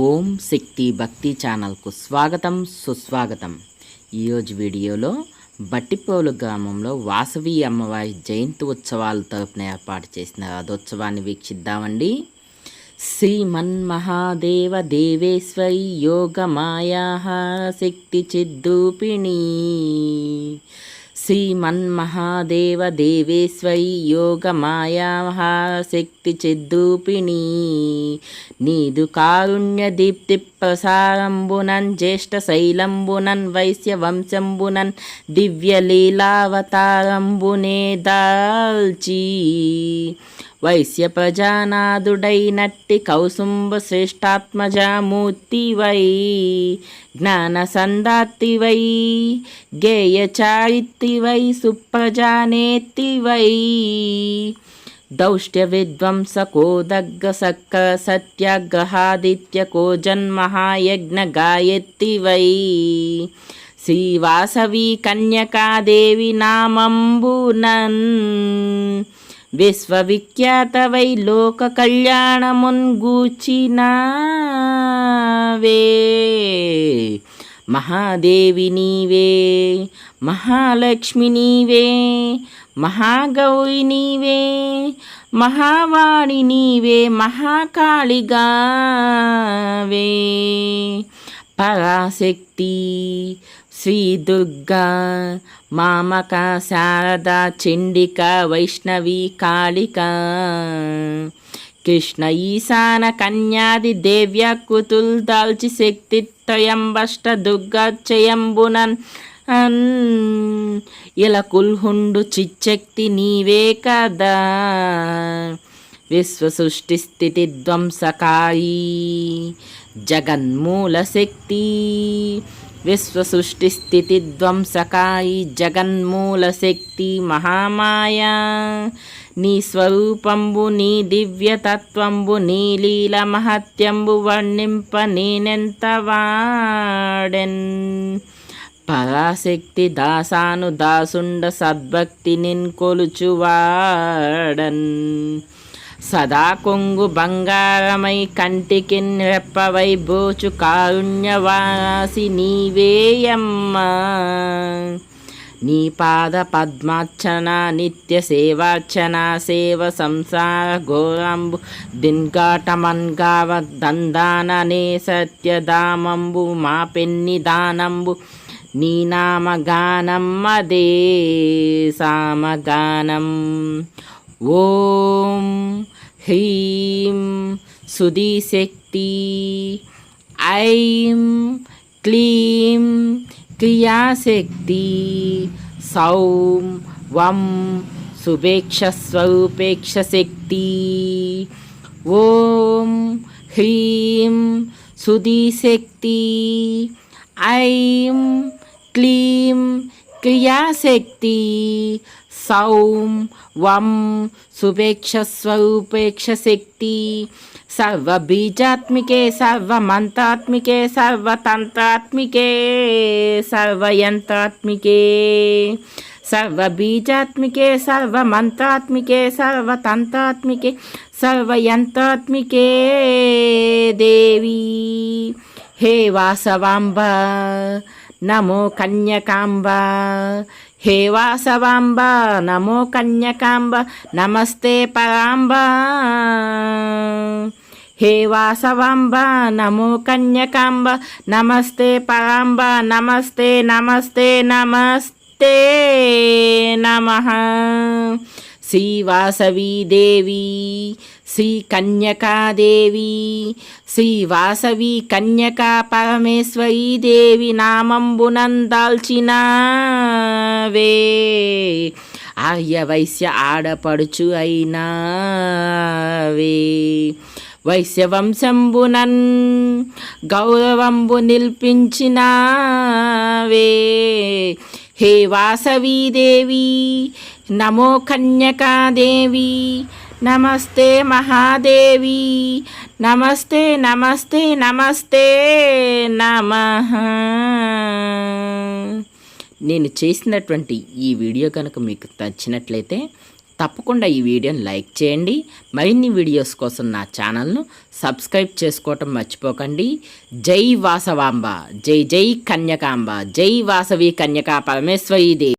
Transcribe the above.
ఓం శక్తి భక్తి ఛానల్కు స్వాగతం సుస్వాగతం. ఈరోజు వీడియోలో బట్టిపోలు గ్రామంలో వాసవి అమ్మవారి జయంతి ఉత్సవాల తరపున ఏర్పాటు చేసిన రథోత్సవాన్ని వీక్షిద్దామండి. శ్రీమన్మహాదేవ దేవేశ్వరి యోగ మాయా శక్తి చిద్దూపిణీ శ్రీమన్మహాదేవదేవేశ్వరి యోగమాయాశక్తి చిద్రూపిణీ శక్తి నీదు కారుణ్య దీప్తి ప్రసారంబునన్ జ్యేష్ఠ శైలంబునన్ వైశ్య వంశంబునన్ దివ్యలీలావతారంబునే దాల్చీ వైశ్య ప్రజానాథుడైనట్టి కౌసుంబ శ్రేష్టాత్మజామూర్తివై జ్ఞాన సందాత్తివై గేయ చారిత్రివై సుప్రజానేత్రివై దౌష్ట్య విధ్వంసకోదగ్గ సక్క సత్యాగ్రహాదిత్యకో జన్మహాయజ్ఞ గాయత్రివై శ్రీవాసవి కన్యకాదేవి నామంబునన్. విశ్వవిఖ్యాతవై లోక కళ్యాణమున్గూచినావే మహాదేవి నీవే మహాలక్ష్మి నీవే మహాగౌరి నీవే మహావాణి నీవే మహాకాళిగావే. పరాశక్తి శ్రీ దుర్గా మామక శారద చండిక వైష్ణవి కాళిక. కృష్ణ ఈశాన కన్యాది దేవ్య కుతుల్ దాల్చి శక్తి త్రయంబష్ట దుర్గాచయంబునన్ ఇలా కుల్హుండు చిచ్చక్తి నీవే కదా. విశ్వ సృష్టి స్థితి ధ్వంసకాయి జగన్మూల శక్తి. విశ్వసృష్టి స్థితి ధ్వంసకాయి జగన్మూల శక్తి మహామాయా. నీ స్వరూపంబు నీ దివ్యతత్వంబు నీ లీల మహత్యంబు వర్ణింప నేనెంత వాడెన్? పరాశక్తి దాసాను దాసుండ సద్భక్తి నిన్ కొలుచువాడన్ సదా కొంగు బంగారమై కంటికి రెప్పవై బోచు కారుణ్యవాసి నీవేయమ్మా నీ పాద పద్మార్చన నిత్య సేవార్చన సేవ సంసార ఘోరంబు దిన్గాటమన్గావ దందాననే సత్యదామంబు మా పెన్ని దానంబు నీ నామగానం సామగానం. ఓం హ్రీం సుధీశక్తి ఐం క్లీం క్రియాశక్తి సౌం వం శుభేక్షస్వరూపేక్ష శక్తి ఓం హ్రీం సుధీశక్తి ఐం క్లీం క్రియాశక్తి సౌం వం శుభేక్షస్వరూపేక్ష శక్తి సర్వబీజాత్మికే సర్వమంత్రాత్మికే సర్వతంత్రాత్మికే సర్వయంత్రాత్మికే సర్వబీజాత్మికే సర్వమంత్రాత్మికే సర్వతంత్రాత్మికే సర్వయంత్రాత్మికే దేవి హే వాసవాంబ నమో కన్యకాంబ. హే వాసవాంబ నమో కన్యకాంబ నమస్తే పరాంబ. హే వాసవాంబ నమో కన్యకాంబ నమస్తే పరాంబ నమస్తే నమస్తే నమస్తే నమ. శ్రీ వాసవీ దేవి శ్రీ కన్యకాదేవి శ్రీ వాసవి కన్యకా పరమేశ్వరీ దేవి నామంబునందాల్చినవే. ఆర్యవైశ్య ఆడపడుచు అయినావే. వైశ్యవంశంబునన్ గౌరవంబు నిల్పించినావే. హే వాసవీదేవి నమో కన్యకాదేవి నమస్తే మహాదేవి నమస్తే నమస్తే నమస్తే నమ. నేను చేసినటువంటి ఈ వీడియో కనుక మీకు నచ్చినట్లయితే తప్పకుండా ఈ వీడియోని లైక్ చేయండి. మరిన్ని వీడియోస్ కోసం నా ఛానల్ను సబ్స్క్రైబ్ చేసుకోవటం మర్చిపోకండి. జై వాసవాంబ జై జై కన్యకాంబ జై వాసవి కన్యకా పరమేశ్వరీ దేవి.